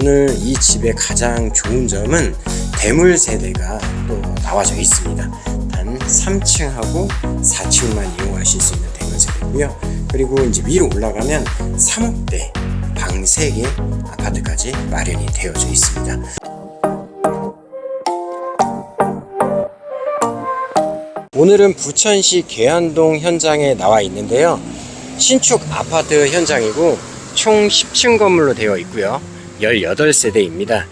오늘 이 집의 가장 좋은 점은 대물 세대가 또 나와져 있습니다. 단 3층하고 4층만 이용하실 수 있는 대물 세대고요. 그리고 이제 위로 올라가면 3억대 방 3개 아파트까지 마련이 되어져 있습니다. 오늘은 부천시 계안동 현장에 나와 있는데요. 신축 아파트 현장이고 총 10층 건물로 되어 있고요. 18세대입니다.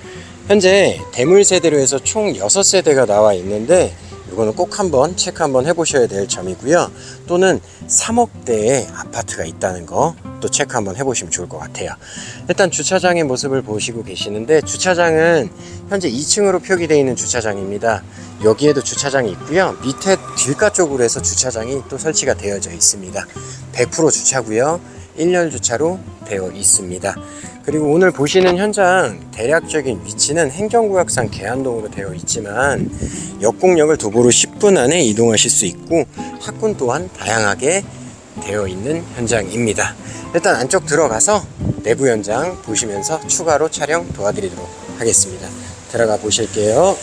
현재 대물 세대로 해서 총 6세대가 나와 있는데 이거는 꼭 한번 체크 한번 해보셔야 될 점이고요. 또는 3억대의 아파트가 있다는 거 또 체크 한번 해보시면 좋을 것 같아요. 일단 주차장의 모습을 보시고 계시는데 주차장은 현재 2층으로 표기되어 있는 주차장입니다. 여기에도 주차장이 있고요. 밑에 길가 쪽으로 해서 주차장이 또 설치가 되어져 있습니다. 100% 주차고요. 1년 주차로 되어 있습니다. 그리고 오늘 보시는 현장 대략적인 위치는 행정구역상 계안동으로 되어 있지만 역공역을 도보로 10분 안에 이동하실 수 있고 학군 또한 다양하게 되어 있는 현장입니다. 일단 안쪽 들어가서 내부 현장 보시면서 추가로 촬영 도와드리도록 하겠습니다. 들어가 보실게요.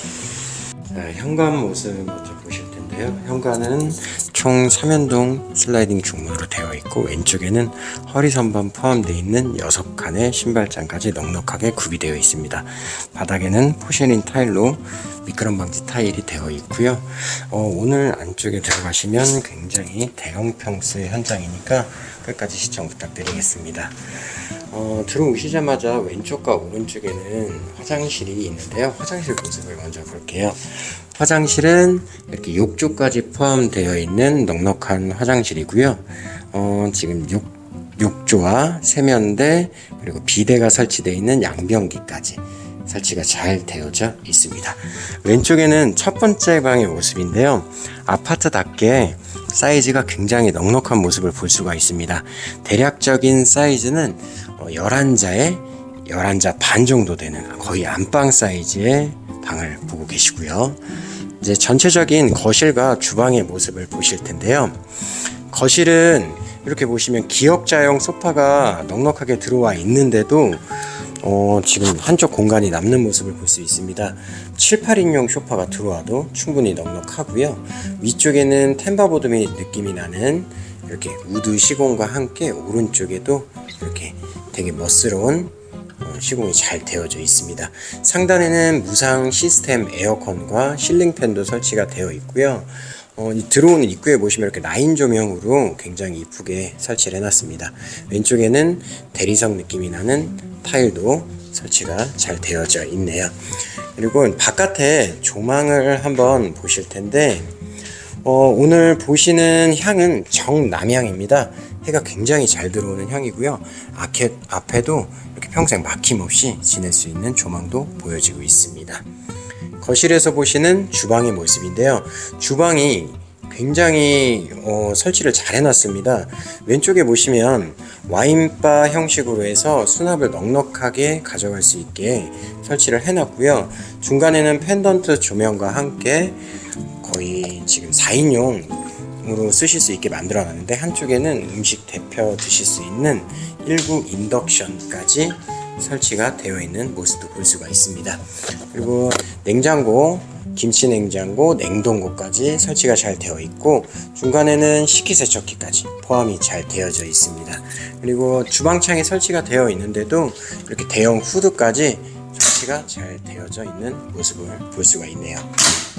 자, 현관 모습 먼저 보실 텐데요. 현관은 총 3연동 슬라이딩 중문으로 되어 있고 왼쪽에는 허리 선반 포함되어 있는 6칸의 신발장까지 넉넉하게 구비되어 있습니다. 바닥에는 포셔닝 타일로 미끄럼 방지 타일이 되어 있고요. 어, 오늘 안쪽에 들어가시면 굉장히 대형 평수의 현장이니까 끝까지 시청 부탁드리겠습니다. 어, 들어오시자마자 왼쪽과 오른쪽에는 화장실이 있는데요. 화장실 모습을 먼저 볼게요. 화장실은 이렇게 욕조까지 포함되어 있는 넉넉한 화장실이고요. 어, 지금 욕, 욕조와 세면대 그리고 비대가 설치되어 있는 양변기까지 설치가 잘 되어져 있습니다. 왼쪽에는 첫 번째 방의 모습인데요. 아파트답게 사이즈가 굉장히 넉넉한 모습을 볼 수가 있습니다. 대략적인 사이즈는 11자에 11자 반 정도 되는 거의 안방 사이즈의 방을 보고 계시고요. 이제 전체적인 거실과 주방의 모습을 보실 텐데요. 거실은 이렇게 보시면 기역자형 소파가 넉넉하게 들어와 있는데도 어, 지금 한쪽 공간이 남는 모습을 볼 수 있습니다. 7, 8인용 소파가 들어와도 충분히 넉넉하고요. 위쪽에는 템바보드 및 느낌이 나는 이렇게 우드 시공과 함께 오른쪽에도 이렇게 되게 멋스러운 어, 시공이 잘 되어져 있습니다. 상단에는 무상 시스템 에어컨과 실링팬도 설치가 되어 있고요. 어, 이 들어오는 입구에 보시면 이렇게 라인 조명으로 굉장히 이쁘게 설치를 해놨습니다. 왼쪽에는 대리석 느낌이 나는 타일도 설치가 잘 되어져 있네요. 그리고 바깥에 조망을 한번 보실 텐데 어, 오늘 보시는 향은 정남향입니다. 해가 굉장히 잘 들어오는 향이고요. 앞에, 앞에도 이렇게 평생 막힘없이 지낼 수 있는 조망도 보여지고 있습니다. 거실에서 보시는 주방의 모습인데요. 주방이 굉장히 어, 설치를 잘 해놨습니다. 왼쪽에 보시면 와인바 형식으로 해서 수납을 넉넉하게 가져갈 수 있게 설치를 해놨고요. 중간에는 펜던트 조명과 함께 거의 지금 4인용 으로 쓰실 수 있게 만들어 놨는데 한쪽에는 음식 데펴 드실 수 있는 19 인덕션까지 설치가 되어 있는 모습도 볼 수가 있습니다. 그리고 냉장고, 김치 냉장고, 냉동고까지 설치가 잘 되어 있고 중간에는 식기세척기까지 포함이 잘 되어져 있습니다. 그리고 주방창이 설치가 되어 있는데도 이렇게 대형 후드까지 설치가 잘 되어져 있는 모습을 볼 수가 있네요.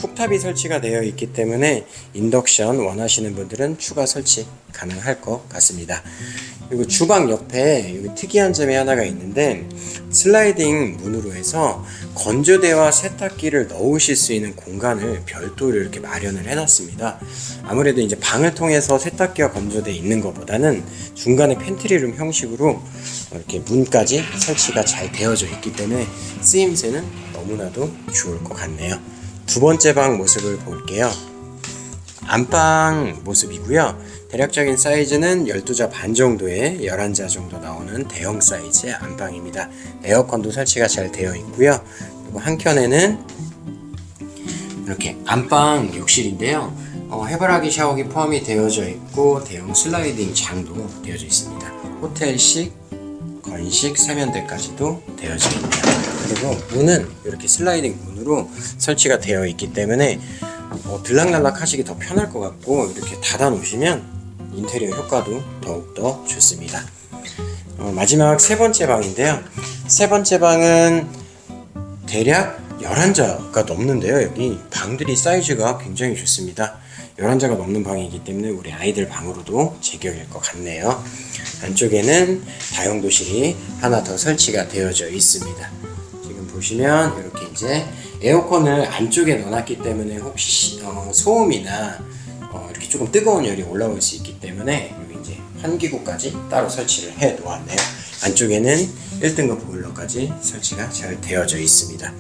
쿡탑이 설치가 되어 있기 때문에 인덕션 원하시는 분들은 추가 설치 가능할 것 같습니다. 그리고 주방 옆에 여기 특이한 점이 하나가 있는데 슬라이딩 문으로 해서 건조대와 세탁기를 넣으실 수 있는 공간을 별도로 이렇게 마련을 해놨습니다. 아무래도 이제 방을 통해서 세탁기와 건조대 있는 것보다는 중간에 팬트리룸 형식으로 이렇게 문까지 설치가 잘 되어져 있기 때문에 쓰임새는 너무나도 좋을 것 같네요. 두 번째 방 모습을 볼게요. 안방 모습이고요. 대략적인 사이즈는 12자 반 정도에 11자 정도 나오는 대형 사이즈의 안방입니다. 에어컨도 설치가 잘 되어 있고요. 그리고 한켠에는 이렇게 안방 욕실인데요. 어, 해바라기 샤워기 포함이 되어져 있고 대형 슬라이딩 장도 되어져 있습니다. 호텔식, 건식 세면대까지도 되어져 있네요. 그리고 문은 이렇게 슬라이딩 문으로 설치가 되어 있기 때문에 어, 들락날락 하시기 더 편할 것 같고 이렇게 닫아 놓으시면 인테리어 효과도 더욱더 좋습니다. 어, 마지막 세 번째 방인데요. 세 번째 방은 대략 11자가 넘는데요. 여기 방들이 사이즈가 굉장히 좋습니다. 11자가 넘는 방이기 때문에 우리 아이들 방으로도 제격일 것 같네요. 안쪽에는 다용도실이 하나 더 설치가 되어져 있습니다. 지금 보시면 이렇게 이제 에어컨을 안쪽에 넣어놨기 때문에 혹시 어, 소음이나 어, 이렇게 조금 뜨거운 열이 올라올 수 있기 때문에 여기 이제 환기구까지 따로 설치를 해 놓았네요. 안쪽에는 1등급 보일러까지 설치가 잘 되어져 있습니다.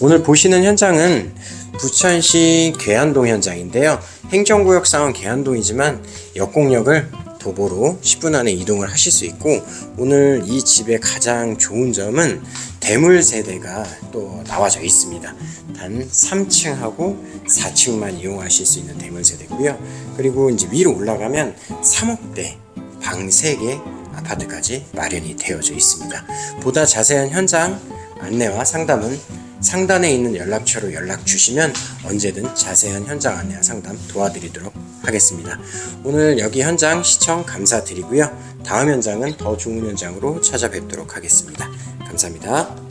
오늘 보시는 현장은 부천시 계안동 현장인데요. 행정구역 상은 계안동이지만 역공역을 도보로 10분 안에 이동을 하실 수 있고 오늘 이 집의 가장 좋은 점은 대물 세대가 또 나와져 있습니다. 단 3층하고 4층만 이용하실 수 있는 대물 세대고요. 그리고 이제 위로 올라가면 3억대 방 3개 아파트까지 마련이 되어져 있습니다. 보다 자세한 현장 안내와 상담은 상단에 있는 연락처로 연락 주시면 언제든 자세한 현장 안내와 상담 도와드리도록 하겠습니다. 오늘 여기 현장 시청 감사드리고요. 다음 현장은 더 좋은 현장으로 찾아뵙도록 하겠습니다. 감사합니다.